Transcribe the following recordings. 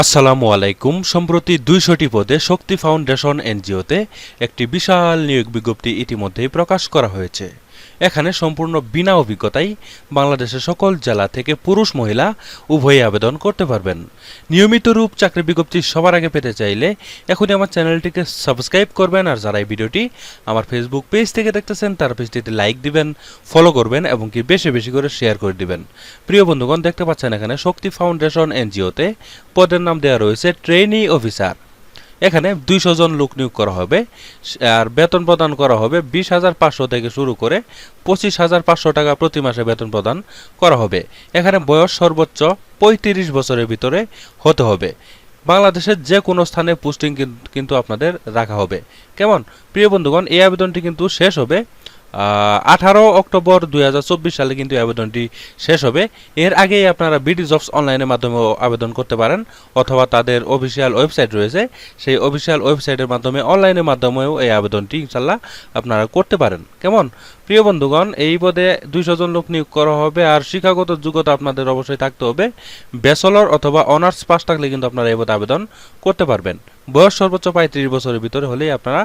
আসসালামু আলাইকুম। সম্প্রতি দুইশোটি পদে শক্তি ফাউন্ডেশন এনজিওতে একটি বিশাল নিয়োগ বিজ্ঞপ্তি ইতিমধ্যেই প্রকাশ করা হয়েছে। এখানে সম্পূর্ণ বিনা অভিজ্ঞতায় বাংলাদেশের সকল জেলা থেকে পুরুষ মহিলা উভয়ই আবেদন করতে পারবেন। নিয়মিত রূপ চাকরি বিজ্ঞপ্তি সবার আগে পেতে চাইলে এখনই আমার চ্যানেলটিকে সাবস্ক্রাইব করবেন আর যারা এই ভিডিওটি আমার ফেসবুক পেজ থেকে দেখতেছেন, তার পেজটিতে লাইক দিবেন ফলো করবেন এবং কি বেশি বেশি করে শেয়ার করে দিবেন। প্রিয় বন্ধুগণ, দেখতে পাচ্ছেন এখানে শক্তি ফাউন্ডেশন এনজিওতে পদের নাম দেওয়া রয়েছে ট্রেনি অফিসার এখানে দুইশো জন লোক নিয়োগ করা হবে, আর বেতন প্রদান করা হবে বিশ হাজার পাঁচশো থেকে শুরু করে পঁচিশ হাজার পাঁচশো টাকা প্রতি মাসে বেতন প্রদান করা হবে। এখানে বয়স সর্বোচ্চ পঁয়ত্রিশ বছরের ভিতরে হতে হবে। বাংলাদেশের যে কোনো স্থানে পোস্টিং কিন্তু আপনাদের রাখা হবে। কেমন? প্রিয় বন্ধুগণ, এই আবেদনটি কিন্তু শেষ হবে। আঠারো অক্টোবর দু হাজার চব্বিশ সালে কিন্তু আবেদনটি শেষ হবে। এর আগেই আপনারা বিডি জবস অনলাইনের মাধ্যমে আবেদন করতে পারেন, অথবা তাদের অফিসিয়াল ওয়েবসাইট রয়েছে। সেই অফিসিয়াল ওয়েবসাইটের মাধ্যমে অনলাইনের মাধ্যমেও এই আবেদনটি ইনশাল্লাহ আপনারা করতে পারেন। কেমন? প্রিয় বন্ধুগণ, এই পদে দুইশো জন লোক নিয়োগ করা হবে, আর শিক্ষাগত যোগ্যতা আপনাদের অবশ্যই থাকতে হবে। ব্যাচেলর অথবা অনার্স পাস থাকলে কিন্তু আপনারা এই পদে আবেদন করতে পারবেন। বয়স সর্বোচ্চ পঁয়ত্রিশ বছরের ভিতরে হলেই আপনারা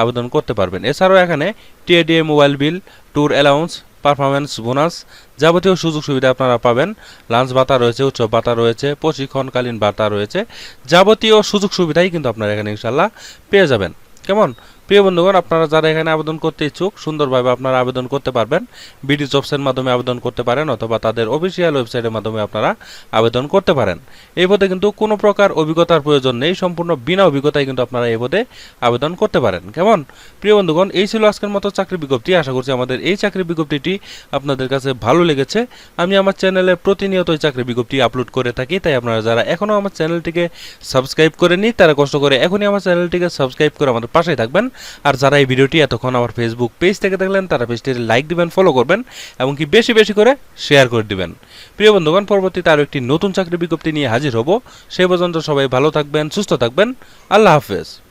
আবেদন করতে পারবেন। এছাড়াও এখানে TA DA mobile bill, tour allowance performance bonus যাবতীয় সুযোগ সুবিধা আপনারা পাবেন। লাঞ্চ ভাতা রয়েছে উৎসব ভাতা রয়েছে, প্রশিক্ষণকালীন ভাতা রয়েছে। যাবতীয় সুযোগ সুবিধাই কিন্তু আপনারা এখানে ইনশাল্লাহ পেয়ে যাবেন। কেমন? প্রিয় বন্ধুগণ, আপনারা যারা এখানে আবেদন করতে ইচ্ছুক, সুন্দরভাবে আপনারা আবেদন করতে পারবেন। বিডি জবসের মাধ্যমে আবেদন করতে পারেন অথবা তাদের অফিসিয়াল ওয়েবসাইটের মাধ্যমে আপনারা আবেদন করতে পারেন। এই পদে কিন্তু কোনো প্রকার অভিজ্ঞতার প্রয়োজন নেই, সম্পূর্ণ বিনা অভিজ্ঞতায় কিন্তু আপনারা এই পদে আবেদন করতে পারেন। কেমন? প্রিয় বন্ধুগণ, এই ছিল আজকের মতো চাকরি বিজ্ঞপ্তি। আশা করছি আমাদের এই চাকরি বিজ্ঞপ্তিটি আপনাদের কাছে ভালো লেগেছে। আমি আমার চ্যানেলে প্রতিনিয়ত চাকরি বিজ্ঞপ্তি আপলোড করে থাকি, তাই আপনারা যারা এখনও আমার চ্যানেলটিকে সাবস্ক্রাইব করেনি তারা কষ্ট করে এখনই আমার চ্যানেলটিকে সাবস্ক্রাইব করে আমাদের পাশেই থাকবেন। আর যারা এই ভিডিওটি এতক্ষণ আমার ফেসবুক পেজ থেকে দেখলেন, তারা পেজটির লাইক দিবেন ফলো করবেন এবং কি বেশি বেশি করে শেয়ার করে দিবেন। প্রিয় বন্ধুগণ, পরবর্তীতে আরও একটি নতুন চাকরি বিজ্ঞপ্তি নিয়ে হাজির হব। সে পর্যন্ত সবাই ভালো থাকবেন, সুস্থ থাকবেন। আল্লাহ হাফেজ।